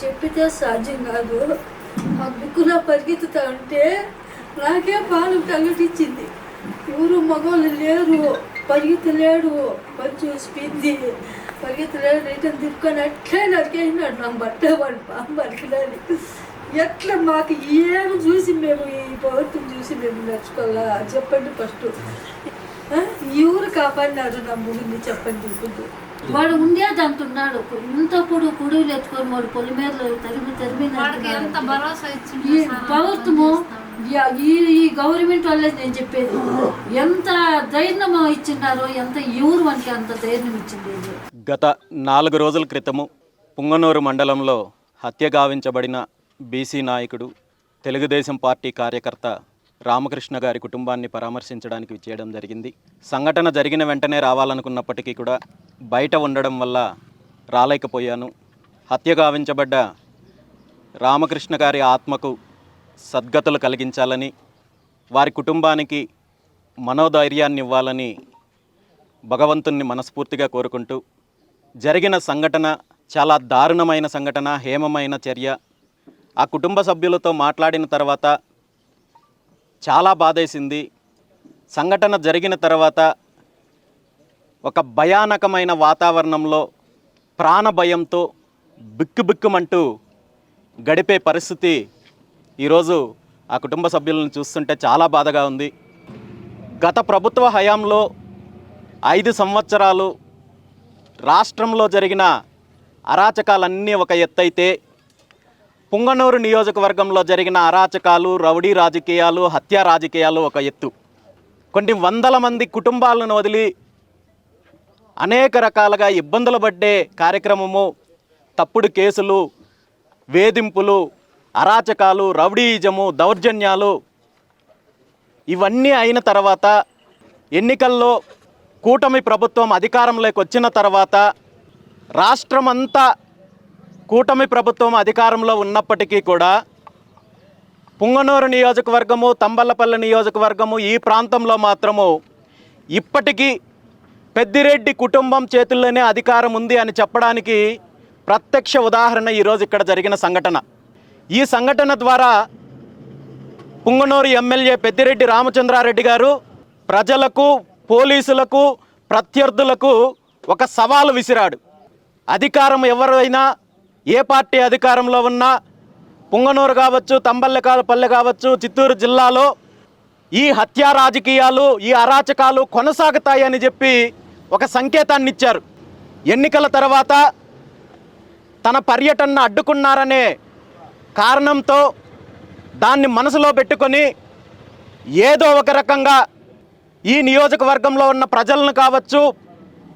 చెప్పితే సాధ్యం కాదు. ఆ నా పరిగెత్తుతా ఉంటే నాకే పాలు తగ్గటిచ్చింది ఎవరు మగవాళ్ళు లేరు పరిగెత్తలేడు మంచి స్పింది పరిగెత్తలేడు రిటర్న్ తిప్పుకొని అట్లే నరికేసినాడు నా బట్ట వాడు పాము నరికినాడు ఎట్లా మాకు ఏమి చూసి మేము ఈ పౌరత్వం చూసి మేము నేర్చుకోవాలా చెప్పండి ఫస్ట్. ఈ ఊరు కాపాడినారు నా ముగిని చెప్పండి ఇప్పుడు. వాడు ఉండేది అంటున్నాడు. ఇంత పొడు పొడుగులు ఎత్తుకొని వాడు పొలి మీద తరిమి తరిమి ప్రభుత్వము ఈ ఈ గవర్నమెంట్ వాళ్ళే నేను చెప్పేది. ఎంత ధైర్యం ఇచ్చినారో ఎంత ఎవరు మనకి అంత ధైర్యం ఇచ్చింది గత నాలుగు రోజుల క్రితము పుంగనూరు మండలంలో హత్య గావించబడిన బీసీ నాయకుడు తెలుగుదేశం పార్టీ కార్యకర్త రామకృష్ణ గారి కుటుంబాన్ని పరామర్శించడానికి చేయడం జరిగింది. సంఘటన జరిగిన వెంటనే రావాలనుకున్నప్పటికీ కూడా బయట ఉండడం వల్ల రాలేకపోయాను. హత్య గావించబడ్డ రామకృష్ణ గారి ఆత్మకు సద్గతులు కలిగించాలని వారి కుటుంబానికి మనోధైర్యాన్ని ఇవ్వాలని భగవంతుణ్ణి మనస్ఫూర్తిగా కోరుకుంటూ జరిగిన సంఘటన చాలా దారుణమైన సంఘటన హేమమైన చర్య. ఆ కుటుంబ సభ్యులతో మాట్లాడిన తర్వాత చాలా బాధేసింది. సంఘటన జరిగిన తర్వాత ఒక భయానకమైన వాతావరణంలో ప్రాణ భయంతో బిక్కుబిక్కుమంటూ గడిపే పరిస్థితి ఈరోజు ఆ కుటుంబ సభ్యులను చూస్తుంటే చాలా బాధగా ఉంది. గత ప్రభుత్వ హయాంలో ఐదు సంవత్సరాలు రాష్ట్రంలో జరిగిన అరాచకాలన్నీ ఒక ఎత్తైతే పుంగనూరు నియోజకవర్గంలో జరిగిన అరాచకాలు రౌడీ రాజకీయాలు హత్యా రాజకీయాలు ఒక ఎత్తు. కొన్ని వందల మంది కుటుంబాలను వదిలి అనేక రకాలుగా ఇబ్బందులు పడ్డే కార్యక్రమము తప్పుడు కేసులు వేధింపులు అరాచకాలు రౌడీయిజము దౌర్జన్యాలు ఇవన్నీ అయిన తర్వాత ఎన్నికల్లో కూటమి ప్రభుత్వం అధికారంలోకి వచ్చిన తర్వాత రాష్ట్రమంతా కూటమి ప్రభుత్వం అధికారంలో ఉన్నప్పటికీ కూడా పుంగనూరు నియోజకవర్గము తంబల్లపల్లి నియోజకవర్గము ఈ ప్రాంతంలో మాత్రము ఇప్పటికీ పెద్దిరెడ్డి కుటుంబం చేతుల్లోనే అధికారం ఉంది అని చెప్పడానికి ప్రత్యక్ష ఉదాహరణ ఈరోజు ఇక్కడ జరిగిన సంఘటన. ఈ సంఘటన ద్వారా పుంగనూరు ఎమ్మెల్యే పెద్దిరెడ్డి రామచంద్రారెడ్డి గారు ప్రజలకు పోలీసులకు ప్రత్యర్థులకు ఒక సవాలు విసిరాడు. అధికారం ఎవరైనా ఏ పార్టీ అధికారంలో ఉన్నా పుంగనూరు కావచ్చు తంబల్లెపల్లె కావచ్చు చిత్తూరు జిల్లాలో ఈ హత్యా రాజకీయాలు ఈ అరాచకాలు కొనసాగుతాయని చెప్పి ఒక సంకేతాన్ని ఇచ్చారు. ఎన్నికల తర్వాత తన పర్యటనను అడ్డుకున్నారనే కారణంతో దాన్ని మనసులో పెట్టుకొని ఏదో ఒక రకంగా ఈ నియోజకవర్గంలో ఉన్న ప్రజలను కావచ్చు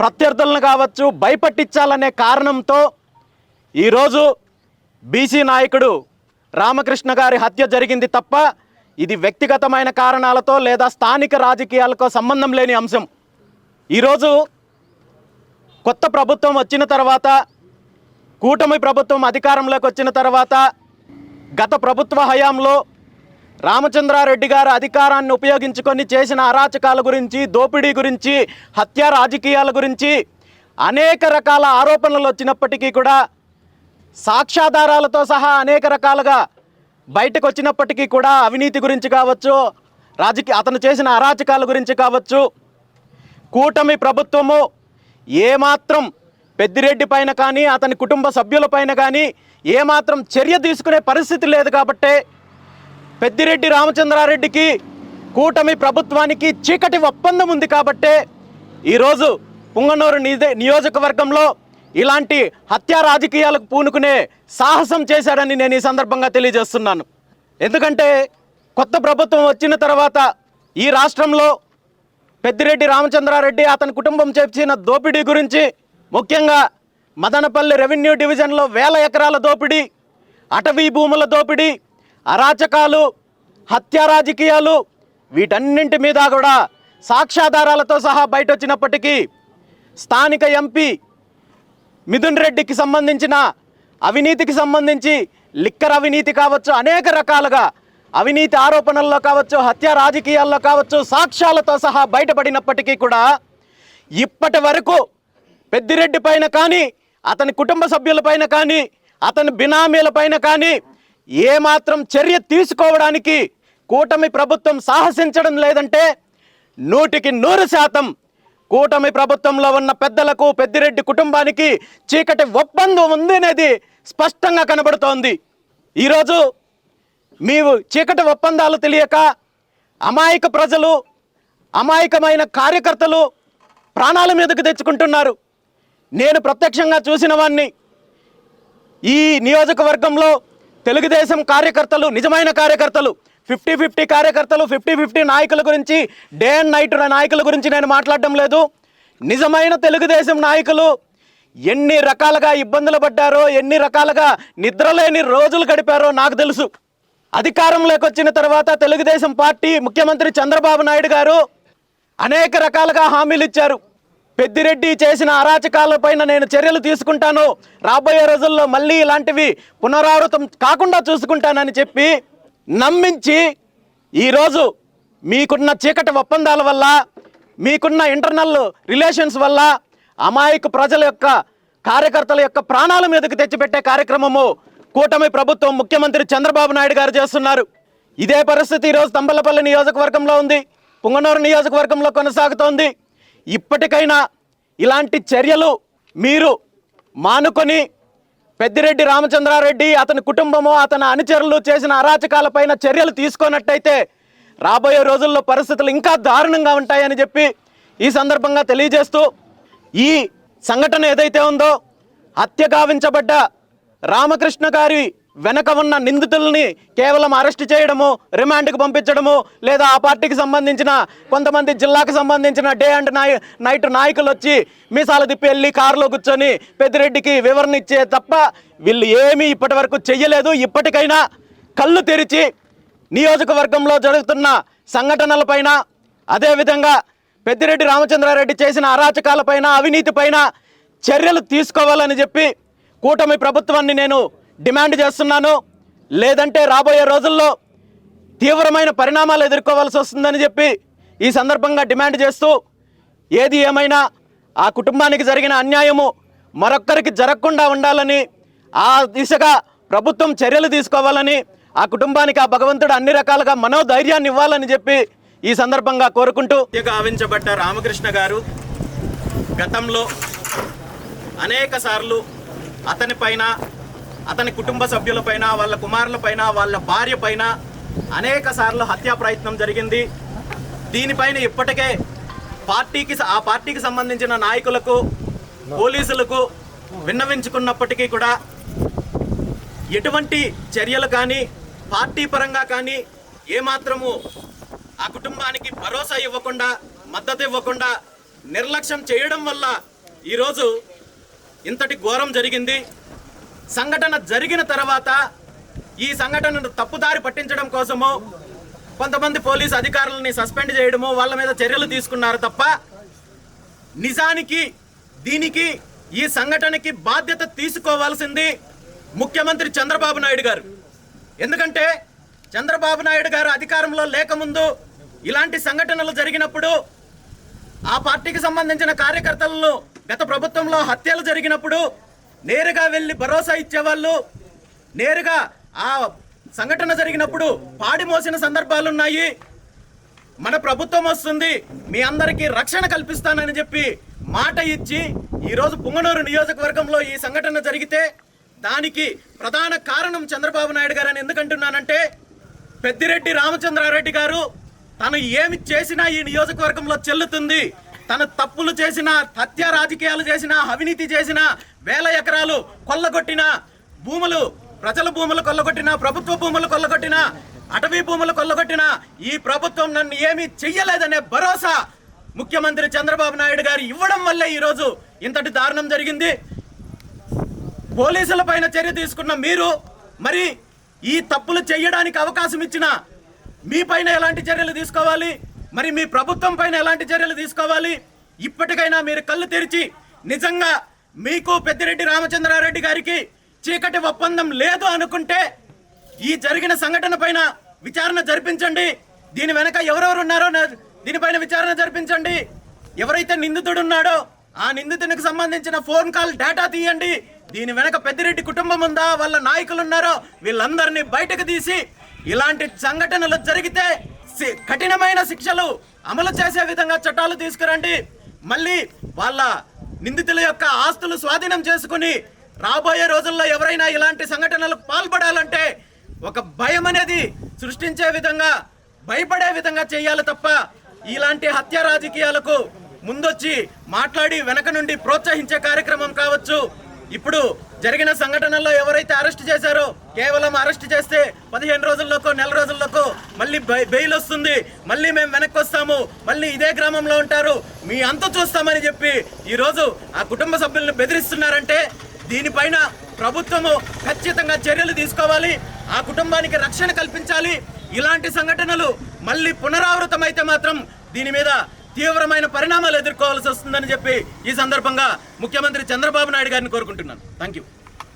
ప్రత్యర్థులను కావచ్చు భయపట్టించాలనే కారణంతో ఈరోజు బీసీ నాయకుడు రామకృష్ణ గారి హత్య జరిగింది తప్ప ఇది వ్యక్తిగతమైన కారణాలతో లేదా స్థానిక రాజకీయాలతో సంబంధం లేని అంశం. ఈరోజు కొత్త ప్రభుత్వం వచ్చిన తర్వాత కూటమి ప్రభుత్వం అధికారంలోకి వచ్చిన తర్వాత గత ప్రభుత్వ హయాంలో రామచంద్రారెడ్డి గారు అధికారాన్ని ఉపయోగించుకొని చేసిన అరాచకాల గురించి దోపిడీ గురించి హత్య రాజకీయాల గురించి అనేక రకాల ఆరోపణలు వచ్చినప్పటికీ కూడా సాక్ష్యాధారాలతో సహా అనేక రకాలుగా బయటకు వచ్చినప్పటికీ కూడా అవినీతి గురించి కావచ్చు రాజకీయ అతను చేసిన అరాచకాల గురించి కావచ్చు కూటమి ప్రభుత్వము ఏమాత్రం పెద్దిరెడ్డి పైన కానీ అతని కుటుంబ సభ్యుల పైన కానీ ఏమాత్రం చర్య తీసుకునే పరిస్థితి లేదు కాబట్టే పెద్దిరెడ్డి రామచంద్రారెడ్డికి కూటమి ప్రభుత్వానికి చీకటి ఒప్పందం ఉంది కాబట్టే ఈరోజు పుంగనూరు నిదే నియోజకవర్గంలో ఇలాంటి హత్యా రాజకీయాలకు పూనుకునే సాహసం చేశాడని నేను ఈ సందర్భంగా తెలియజేస్తున్నాను. ఎందుకంటే కొత్త ప్రభుత్వం వచ్చిన తర్వాత ఈ రాష్ట్రంలో పెద్దిరెడ్డి రామచంద్రారెడ్డి అతని కుటుంబం చేసిన దోపిడీ గురించి ముఖ్యంగా మదనపల్లి రెవెన్యూ డివిజన్లో వేల ఎకరాల దోపిడీ అటవీ భూముల దోపిడీ అరాచకాలు హత్య రాజకీయాలు వీటన్నింటి మీద కూడా సాక్ష్యాధారాలతో సహా బయట వచ్చినప్పటికీ స్థానిక ఎంపీ మిథున్ రెడ్డికి సంబంధించిన అవినీతికి సంబంధించి లిక్కర్ అవినీతి కావచ్చు అనేక రకాలుగా అవినీతి ఆరోపణల్లో కావచ్చు హత్య రాజకీయాల్లో కావచ్చు సాక్ష్యాలతో సహా బయటపడినప్పటికీ కూడా ఇప్పటి వరకు పెద్దిరెడ్డి పైన కానీ అతని కుటుంబ సభ్యులపైన కానీ అతని బినామీలపైన కానీ ఏమాత్రం చర్య తీసుకోవడానికి కూటమి ప్రభుత్వం సాహసించడం లేదంటే నూటికి నూరు శాతం కూటమి ప్రభుత్వంలో ఉన్న పెద్దలకు పెద్దిరెడ్డి కుటుంబానికి చీకటి ఒప్పందం ఉంది అనేది స్పష్టంగా కనబడుతోంది. ఈరోజు మీరు చీకటి ఒప్పందాలు తెలియక అమాయక ప్రజలు అమాయకమైన కార్యకర్తలు ప్రాణాల మీదకు తెచ్చుకుంటున్నారు. నేను ప్రత్యక్షంగా చూసిన వాణ్ణి ఈ నియోజకవర్గంలో తెలుగుదేశం కార్యకర్తలు నిజమైన కార్యకర్తలు ఫిఫ్టీ ఫిఫ్టీ కార్యకర్తలు ఫిఫ్టీ ఫిఫ్టీ నాయకుల గురించి డే అండ్ నైట్ నాయకుల గురించి నేను మాట్లాడడం లేదు. నిజమైన తెలుగుదేశం నాయకులు ఎన్ని రకాలుగా ఇబ్బందులు పడ్డారో ఎన్ని రకాలుగా నిద్రలేని రోజులు గడిపారో నాకు తెలుసు. అధికారంలోకి వచ్చిన తర్వాత తెలుగుదేశం పార్టీ ముఖ్యమంత్రి చంద్రబాబు నాయుడు గారు అనేక రకాలుగా హామీలు ఇచ్చారు. పెద్దిరెడ్డి చేసిన అరాచకాలపైన నేను చర్యలు తీసుకుంటాను. రాబోయే రోజుల్లో మళ్ళీ ఇలాంటివి పునరావృతం కాకుండా చూసుకుంటానని చెప్పి నమ్మించి ఈరోజు మీకున్న చీకటి ఒప్పందాల వల్ల మీకున్న ఇంటర్నల్ రిలేషన్స్ వల్ల అమాయక ప్రజల యొక్క కార్యకర్తల యొక్క ప్రాణాల మీదకి తెచ్చిపెట్టే కార్యక్రమము కూటమి ప్రభుత్వం ముఖ్యమంత్రి చంద్రబాబు నాయుడు గారు చేస్తున్నారు. ఇదే పరిస్థితి ఈరోజు తంబలపల్లి నియోజకవర్గంలో ఉంది. పుంగనూరు నియోజకవర్గంలో కొనసాగుతోంది. ఇప్పటికైనా ఇలాంటి చర్యలు మీరు మానుకొని పెద్దిరెడ్డి రామచంద్రారెడ్డి అతని కుటుంబము అతని అనుచరులు చేసిన అరాచకాలపైన చర్యలు తీసుకున్నట్టయితే రాబోయే రోజుల్లో పరిస్థితులు ఇంకా దారుణంగా ఉంటాయని చెప్పి ఈ సందర్భంగా తెలియజేస్తూ ఈ సంఘటన ఏదైతే ఉందో హత్య గావించబడ్డ రామకృష్ణ గారి వెనక ఉన్న నిందితుల్ని కేవలం అరెస్ట్ చేయడము రిమాండ్కి పంపించడము లేదా ఆ పార్టీకి సంబంధించిన కొంతమంది జిల్లాకు సంబంధించిన డే అండ్ నై నైట్ నాయకులు వచ్చి మీసాలు తిప్పి వెళ్ళి కారులో కూర్చొని పెద్దిరెడ్డికి వివరణ ఇచ్చే తప్ప వీళ్ళు ఏమీ ఇప్పటి వరకు చెయ్యలేదు. ఇప్పటికైనా కళ్ళు తెరిచి నియోజకవర్గంలో జరుగుతున్న సంఘటనలపైన అదేవిధంగా పెద్దిరెడ్డి రామచంద్రారెడ్డి చేసిన అరాచకాలపైన అవినీతిపైన చర్యలు తీసుకోవాలని చెప్పి కూటమి ప్రభుత్వాన్ని నేను డిమాండ్ చేస్తున్నాను. లేదంటే రాబోయే రోజుల్లో తీవ్రమైన పరిణామాలు ఎదుర్కోవాల్సి వస్తుందని చెప్పి ఈ సందర్భంగా డిమాండ్ చేస్తూ ఏది ఏమైనా ఆ కుటుంబానికి జరిగిన అన్యాయము మరొక్కరికి జరగకుండా ఉండాలని ఆ దిశగా ప్రభుత్వం చర్యలు తీసుకోవాలని ఆ కుటుంబానికి ఆ భగవంతుడు అన్ని రకాలుగా మనోధైర్యాన్ని ఇవ్వాలని చెప్పి ఈ సందర్భంగా కోరుకుంటూ ఆవించబడ్డ రామకృష్ణ గారు గతంలో అనేక సార్లు అతనిపైన అతని కుటుంబ సభ్యులపైన వాళ్ళ కుమారులపైన వాళ్ళ భార్య పైన అనేక సార్లు హత్యా ప్రయత్నం జరిగింది. దీనిపైన ఇప్పటికే పార్టీకి ఆ పార్టీకి సంబంధించిన నాయకులకు పోలీసులకు విన్నవించుకున్నప్పటికీ కూడా ఎటువంటి చర్యలు కానీ పార్టీ పరంగా కానీ ఏమాత్రము ఆ కుటుంబానికి భరోసా ఇవ్వకుండా మద్దతు ఇవ్వకుండా నిర్లక్ష్యం చేయడం వల్ల ఈరోజు ఇంతటి ఘోరం జరిగింది. సంఘటన జరిగిన తర్వాత ఈ సంఘటనను తప్పుదారి పట్టించడం కోసము కొంతమంది పోలీసు అధికారులని సస్పెండ్ చేయడము వాళ్ళ మీద చర్యలు తీసుకున్నారు తప్ప నిజానికి దీనికి ఈ సంఘటనకి బాధ్యత తీసుకోవాల్సింది ముఖ్యమంత్రి చంద్రబాబు నాయుడు గారు. ఎందుకంటే చంద్రబాబు నాయుడు గారు అధికారంలో లేకముందు ఇలాంటి సంఘటనలు జరిగినప్పుడు ఆ పార్టీకి సంబంధించిన కార్యకర్తలను గత ప్రభుత్వంలో హత్యలు జరిగినప్పుడు నేరుగా వెళ్ళి భరోసా ఇచ్చేవాళ్ళు నేరుగా ఆ సంఘటన జరిగినప్పుడు పాడి మోసిన సందర్భాలున్నాయి మన ప్రభుత్వం వస్తుంది మీ అందరికీ రక్షణ కల్పిస్తానని చెప్పి మాట ఇచ్చి ఈరోజు పుంగనూరు నియోజకవర్గంలో ఈ సంఘటన జరిగితే దానికి ప్రధాన కారణం చంద్రబాబు నాయుడు గారు అని ఎందుకంటున్నానంటే పెద్దిరెడ్డి రామచంద్రారెడ్డి గారు తను ఏమి చేసినా ఈ నియోజకవర్గంలో చెల్లుతుంది. తన తప్పులు చేసిన హత్య రాజకీయాలు చేసిన అవినీతి చేసిన వేల ఎకరాలు కొల్లగొట్టిన భూములు ప్రజల భూములు కొల్లగొట్టిన ప్రభుత్వ భూములు కొల్లగొట్టిన అటవీ భూములు కొల్లగొట్టిన ఈ ప్రభుత్వం నన్ను ఏమీ చెయ్యలేదనే భరోసా ముఖ్యమంత్రి చంద్రబాబు నాయుడు గారు ఇవ్వడం వల్లే ఈరోజు ఇంతటి దారుణం జరిగింది. పోలీసుల పైన చర్య తీసుకున్న మీరు మరి ఈ తప్పులు చేయడానికి అవకాశం ఇచ్చిన మీ పైన ఎలాంటి చర్యలు తీసుకోవాలి? మరి మీ ప్రభుత్వం పైన ఎలాంటి చర్యలు తీసుకోవాలి? ఇప్పటికైనా మీరు కళ్ళు తెరిచి నిజంగా మీకు పెద్దిరెడ్డి రామచంద్రారెడ్డి గారికి చీకటి ఒప్పందం లేదు అనుకుంటే ఈ జరిగిన సంఘటన పైన విచారణ జరిపించండి. దీని వెనక ఎవరెవరు ఉన్నారో దీనిపైన విచారణ జరిపించండి. ఎవరైతే నిందితుడు ఉన్నాడో ఆ నిందితునికి సంబంధించిన ఫోన్ కాల్ డేటా తీయండి. దీని వెనక పెద్దిరెడ్డి కుటుంబం ఉందా? వాళ్ళ నాయకులు ఉన్నారో వీళ్ళందరినీ బయటకు తీసి ఇలాంటి సంఘటనలు జరిగితే కఠినమైన శిక్షలు అమలు చేసే విధంగా చట్టాలు తీసుకురండి. మళ్ళీ వాళ్ళ నిందితుల యొక్క ఆస్తులు స్వాధీనం చేసుకుని రాబోయే రోజుల్లో ఎవరైనా ఇలాంటి సంఘటనలకు పాల్పడాలంటే ఒక భయం అనేది సృష్టించే విధంగా భయపడే విధంగా చేయాలి తప్ప ఇలాంటి హత్య రాజకీయాలకు ముందొచ్చి మాట్లాడి వెనక నుండి ప్రోత్సహించే కార్యక్రమం కావచ్చు. ఇప్పుడు జరిగిన సంఘటనల్లో ఎవరైతే అరెస్ట్ చేశారో కేవలం అరెస్ట్ చేస్తే పదిహేను రోజుల్లోకో నెల రోజుల్లోకో మళ్ళీ బెయిల్ వస్తుంది. మళ్ళీ మేము వెనక్కి వస్తాము మళ్ళీ ఇదే గ్రామంలో ఉంటారు. మీ అంత చూస్తామని చెప్పి ఈరోజు ఆ కుటుంబ సభ్యులను బెదిరిస్తున్నారంటే దీనిపైన ప్రభుత్వము ఖచ్చితంగా చర్యలు తీసుకోవాలి. ఆ కుటుంబానికి రక్షణ కల్పించాలి. ఇలాంటి సంఘటనలు మళ్ళీ పునరావృతమైతే మాత్రం దీని మీద తీవ్రమైన పరిణామాలు ఎదుర్కోవాల్సి వస్తుందని చెప్పి ఈ సందర్భంగా ముఖ్యమంత్రి చంద్రబాబు నాయుడు గారిని కోరుకుంటున్నాను. Thank you